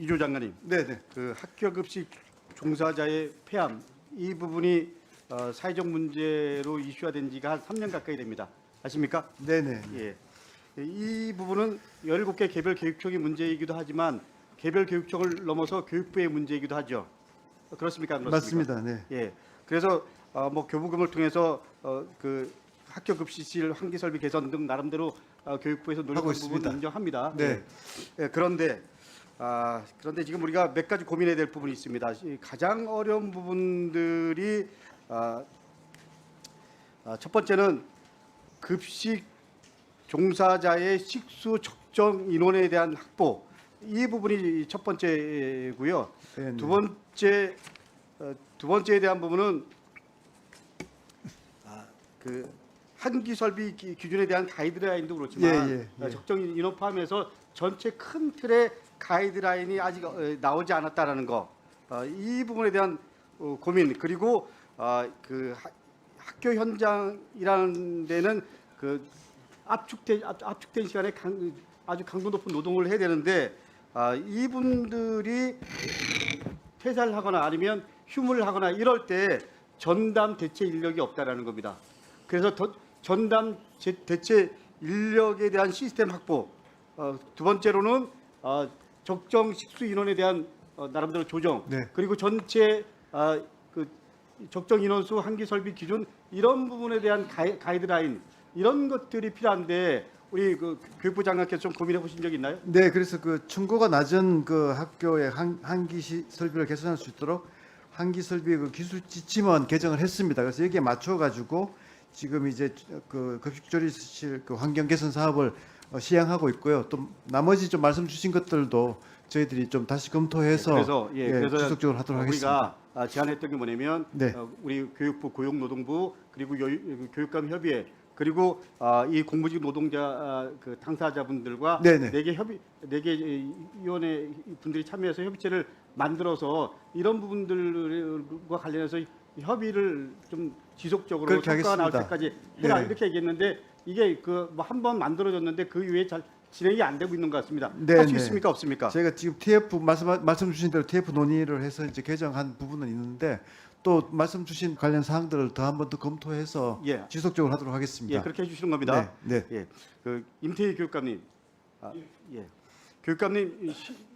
이조 장관님, 네네. 그 학교 급식 종사자의 폐암 이 부분이 어, 사회적 문제로 이슈화된 지가 한 3년 가까이 됩니다. 아십니까? 네네. 예. 이 부분은 17개 개별 교육청의 문제이기도 하지만 개별 교육청을 넘어서 교육부의 문제이기도 하죠. 그렇습니까? 안 그렇습니까? 맞습니다. 네. 예. 그래서 어, 뭐 교부금을 통해서 어, 그 학교 급식실 환기 설비 개선 등 나름대로 어, 교육부에서 노력한 하고 부분. 인정합니다. 네. 예. 예, 그런데 아, 그런데 지금 우리가 몇 가지 고민해야 될 부분이 있습니다. 이 가장 어려운 부분들이 아, 아, 첫 번째는 급식 종사자의 식수 적정 인원에 대한 확보 이 부분이 첫 번째고요. 네, 두 번째 어, 두 번째에 대한 부분은 아, 그 한기 설비 기- 기준에 대한 가이드라인도 그렇지만 예, 예, 예. 어, 적정 인원 포함해서 전체 큰 틀의 가이드라인이 아직 어, 나오지 않았다라는 거. 어, 이 부분에 대한 어, 고민 그리고 어, 그 하- 학교 현장이라는 데는 그 압축된 압- 압축된 시간에 강, 아주 강도 높은 노동을 해야 되는데 아, 이분들이 퇴사를 하거나 아니면 휴무를 하거나 이럴 때 전담 대체 인력이 없다라는 겁니다. 그래서 더, 전담 제- 대체 인력에 대한 시스템 확보. 어, 두 번째로는 어, 적정 식수 인원에 대한 어, 나름대로 조정. 네. 그리고 전체 아, 그 적정 인원수 한기 설비 기준 이런 부분에 대한 가이, 가이드라인 이런 것들이 필요한데 우리 그 교육부 장관께서 좀 고민해 보신 적 있나요? 네, 그래서 그 층고가 낮은 그 학교의 한, 한기 시, 설비를 개선할 수 있도록 한기 설비 그 기술 지침원 개정을 했습니다. 그래서 여기에 맞춰 가지고 지금 이제 그 급식조리실 그 환경 개선 사업을 어, 시행하고 있고요. 또 나머지 좀 말씀 주신 것들도 저희들이 좀 다시 검토해서 그래서 예, 그래서 지속적으로 하도록 하겠습니다. 우리가 아, 제안했던 게 뭐냐면 네. 어, 우리 교육부 고용노동부 그리고 여, 교육감 협의회 그리고 아, 이 공무직 노동자 아, 그 당사자분들과 네네. 네개 협의 네개 위원회 분들이 참여해서 협의체를 만들어서 이런 부분들과 관련해서 협의를 좀 지속적으로 그렇게 성과가 나올 하겠습니다. 때까지 해라 네. 이렇게 얘기했는데 이게 그뭐한번 만들어졌는데 그 이후에 잘 진행이 안 되고 있는 것 같습니다. 네, 할 수 네. 있습니까 없습니까? 제가 지금 TF 말씀 말씀 주신 대로 TF 논의를 해서 이제 개정한 부분은 있는데 또 말씀 주신 관련 사항들을 더 한 번 더 검토해서 예. 지속적으로 하도록 하겠습니다. 예, 그렇게 해주시는 겁니다. 네, 예, 그 임태희 교육감님, 아, 예, 교육감님 이 시-